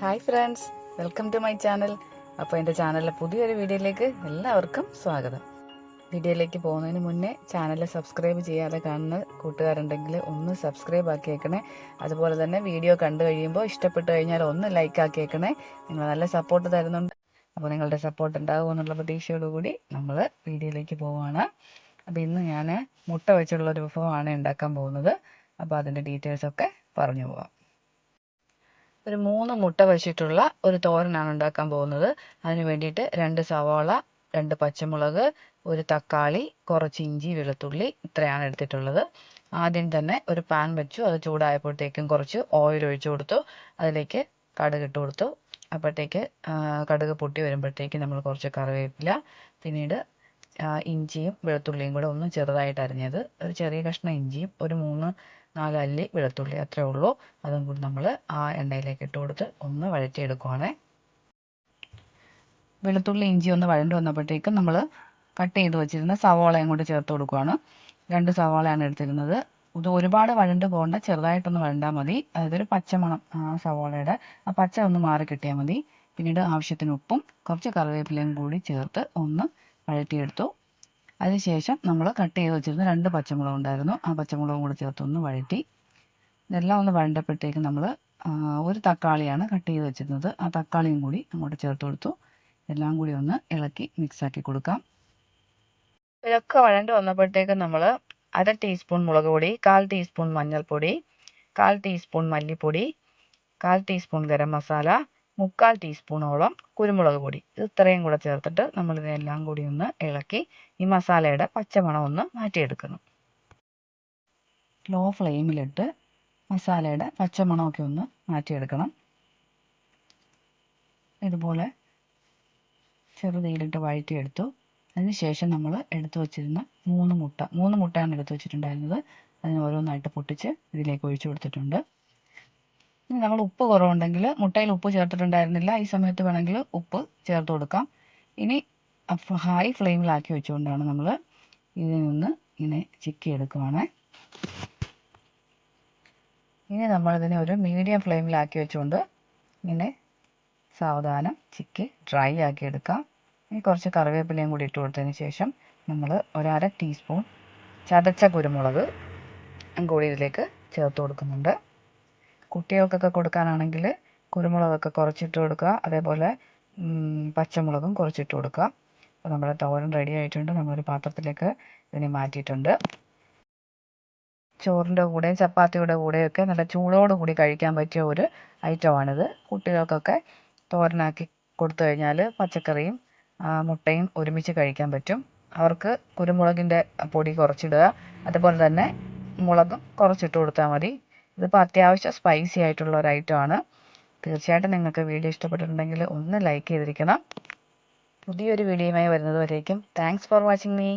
Hi friends welcome to my channel അപ്പോൾ എന്റെ ചാനലിലെ പുതിയൊരു വീഡിയോയിലേക്ക് എല്ലാവർക്കും സ്വാഗതം. വീഡിയോയിലേക്ക് പോകുന്നതിന് മുന്നേ ചാനൽ സബ്സ്ക്രൈബ് ചെയ്യാതെ കാണുന്ന കൂട്ടുകാരുണ്ടെങ്കിൽ ഒന്ന് സബ്സ്ക്രൈബ് ആക്കിയേക്കണേ അതുപോലെ തന്നെ വീഡിയോ കണ്ടു കഴിയുമ്പോൾ ഇഷ്ടപ്പെട്ടു കഴിഞ്ഞാൽ ഒന്ന് ലൈക്ക് ആക്കിയേക്കണേ നിങ്ങൾ നല്ല സപ്പോർട്ട് തരുന്നുണ്ട്. അപ്പോൾ നിങ്ങളുടെ സപ്പോർട്ട് ഉണ്ടാകും എന്നുള്ള പ്രതീക്ഷയോടുകൂടി നമ്മൾ വീഡിയോയിലേക്ക് പോവുകയാണ്. അപ്പോൾ ഇന്ന് ഞാൻ മുട്ട വെച്ചുള്ള ഒരു വിഭവമാണ് ഉണ്ടാക്കാൻ പോകുന്നത്. അപ്പോൾ അതിന്റെ ഡീറ്റെയിൽസൊക്കെ പറഞ്ഞു പോവാം. ഒരു മൂന്ന് മുട്ട വെച്ചിട്ടുള്ള ഒരു തോരനാണ് ഉണ്ടാക്കാൻ പോകുന്നത്. അതിന് വേണ്ടിയിട്ട് രണ്ട് സവാള രണ്ട് പച്ചമുളക് ഒരു തക്കാളി കുറച്ച് ഇഞ്ചി വെളുത്തുള്ളി ഇത്രയാണ് എടുത്തിട്ടുള്ളത്. ആദ്യം തന്നെ ഒരു പാൻ വെച്ചു. അത് ചൂടായപ്പോഴത്തേക്കും കുറച്ച് ഓയിൽ ഒഴിച്ചു കൊടുത്തു. അതിലേക്ക് കടുക് ഇട്ട് കൊടുത്തു. അപ്പോഴത്തേക്ക് കടുക് പൊട്ടി വരുമ്പോഴത്തേക്ക് നമ്മൾ കുറച്ച് കറിവേപ്പില പിന്നീട് ഇഞ്ചിയും വെളുത്തുള്ളിയും കൂടെ ഒന്ന് ചെറുതായിട്ട് അരിഞ്ഞത്. ഒരു ചെറിയ കഷ്ണം ഇഞ്ചിയും ഒരു മൂന്ന് നാല് അല്ലി വെളുത്തുള്ളി അത്രേ ഉള്ളൂ. അതും കൂടി നമ്മൾ ആ എണ്ണയിലേക്ക് ഇട്ട് കൊടുത്ത് ഒന്ന് വഴറ്റിയെടുക്കുവാണേ. വെളുത്തുള്ളി ഇഞ്ചി ഒന്ന് വഴണ്ട് വന്നപ്പോഴത്തേക്കും നമ്മൾ കട്ട് ചെയ്ത് വെച്ചിരുന്ന സവാളയും കൂടി ചേർത്ത് കൊടുക്കുവാണ്. രണ്ട് സവാളയാണ് എടുത്തിരുന്നത്. ഇത് ഒരുപാട് വഴണ്ട് പോകേണ്ട ചെറുതായിട്ടൊന്ന് വഴണ്ടാൽ മതി. അതായത് ഒരു പച്ചമണം ആ സവാളയുടെ. ആ പച്ച ഒന്ന് മാറി കിട്ടിയാൽ മതി. പിന്നീട് ആവശ്യത്തിന് ഉപ്പും കുറച്ച് കറിവേപ്പിലയും കൂടി ചേർത്ത് ഒന്ന് വഴറ്റിയെടുത്തു. അതിനുശേഷം നമ്മൾ കട്ട് ചെയ്ത് വെച്ചിരുന്ന രണ്ട് പച്ചമുളകും ഉണ്ടായിരുന്നു. ആ പച്ചമുളകും കൂടെ ചേർത്ത് ഒന്ന് വഴറ്റി. ഇതെല്ലാം ഒന്ന് വഴണ്ടപ്പോഴത്തേക്ക് നമ്മൾ ഒരു തക്കാളിയാണ് കട്ട് ചെയ്ത് വെച്ചിരുന്നത്. ആ തക്കാളിയും കൂടി അങ്ങോട്ട് ചേർത്ത് കൊടുത്തു. എല്ലാം കൂടി ഒന്ന് ഇളക്കി മിക്സാക്കി കൊടുക്കാം. ഇതൊക്കെ വഴണ്ട് വന്നപ്പോഴത്തേക്ക് നമ്മൾ അര ടീസ്പൂൺ മുളക് പൊടി കാൽ ടീസ്പൂൺ മഞ്ഞൾപ്പൊടി കാൽ ടീസ്പൂൺ മല്ലിപ്പൊടി കാൽ ടീസ്പൂൺ ഗരം മസാല മുക്കാൽ ടീസ്പൂണോളം കുരുമുളക് പൊടി. ഇത് ഇത്രയും കൂടെ ചേർത്തിട്ട് നമ്മൾ ഇതെല്ലാം കൂടി ഒന്ന് ഇളക്കി ഈ മസാലയുടെ പച്ചമണം ഒന്ന് മാറ്റിയെടുക്കുന്നു. ലോ ഫ്ലെയിമിലിട്ട് മസാലയുടെ പച്ചമണമൊക്കെ ഒന്ന് മാറ്റിയെടുക്കണം. ഇതുപോലെ ചെറുതീയിലിട്ട് വഴറ്റിയെടുത്തു. അതിനുശേഷം നമ്മൾ എടുത്തു വച്ചിരുന്ന മൂന്ന് മുട്ട മൂന്ന് മുട്ടയാണ് എടുത്തു വെച്ചിട്ടുണ്ടായിരുന്നത്. അതിന് ഓരോന്നായിട്ട് പൊട്ടിച്ച് ഇതിലേക്ക് ഒഴിച്ചു കൊടുത്തിട്ടുണ്ട്. നമ്മൾ ഉപ്പ് കുറവുണ്ടെങ്കിൽ മുട്ടയിൽ ഉപ്പ് ചേർത്തിട്ടുണ്ടായിരുന്നില്ല. ഈ സമയത്ത് വേണമെങ്കിൽ ഉപ്പ് ചേർത്ത് കൊടുക്കാം. ഇനി ഹൈ ഫ്ലെയിമിലാക്കി വെച്ചുകൊണ്ടാണ് നമ്മൾ ഇതിൽ നിന്ന് ഇങ്ങനെ ചിക്കി എടുക്കുവാണ് ഇനി നമ്മളിതിനെ ഒരു മീഡിയം ഫ്ലെയിമിലാക്കി വെച്ചുകൊണ്ട് ഇങ്ങനെ സാവധാനം ചിക്കി ഡ്രൈ ആക്കി എടുക്കാം. ഇനി കുറച്ച് കറിവേപ്പിലയും കൂടി ഇട്ട് കൊടുത്തതിന് ശേഷം നമ്മൾ ഒരര ടീസ്പൂൺ ചതച്ച കുരുമുളക് കൂടി ഇതിലേക്ക് ചേർത്ത് കൊടുക്കുന്നുണ്ട്. കുട്ടികൾക്കൊക്കെ കൊടുക്കാനാണെങ്കിൽ കുരുമുളകൊക്കെ കുറച്ചിട്ട് കൊടുക്കുക. അതേപോലെ പച്ചമുളകും കുറച്ചിട്ട് കൊടുക്കുക. അപ്പോൾ നമ്മുടെ തോരൻ റെഡി ആയിട്ടുണ്ട്. നമ്മളൊരു പാത്രത്തിലേക്ക് ഇതിനെ മാറ്റിയിട്ടുണ്ട്. ചോറിന്റെ കൂടെയും ചപ്പാത്തിയുടെ കൂടെയൊക്കെ നല്ല ചൂടോട് കൂടി കഴിക്കാൻ പറ്റിയ ഒരു ഐറ്റമാണിത് കുട്ടികൾക്കൊക്കെ തോരനാക്കി കൊടുത്തു കഴിഞ്ഞാൽ പച്ചക്കറിയും മുട്ടയും ഒരുമിച്ച് കഴിക്കാൻ പറ്റും. അവർക്ക് കുരുമുളകിന്റെ പൊടി കുറച്ചിടുക. അതുപോലെ തന്നെ മുളകും കുറച്ചിട്ട് കൊടുത്താൽ മതി. ഇതിപ്പോൾ അത്യാവശ്യം സ്പൈസി ആയിട്ടുള്ള ഒരു ഐറ്റമാണ് തീർച്ചയായിട്ടും നിങ്ങൾക്ക് വീഡിയോ ഇഷ്ടപ്പെട്ടിട്ടുണ്ടെങ്കിൽ ഒന്ന് ലൈക്ക് ചെയ്തിരിക്കണം. പുതിയൊരു വീഡിയോയുമായി വരുന്നത് വരേക്കും. Thanks for watching me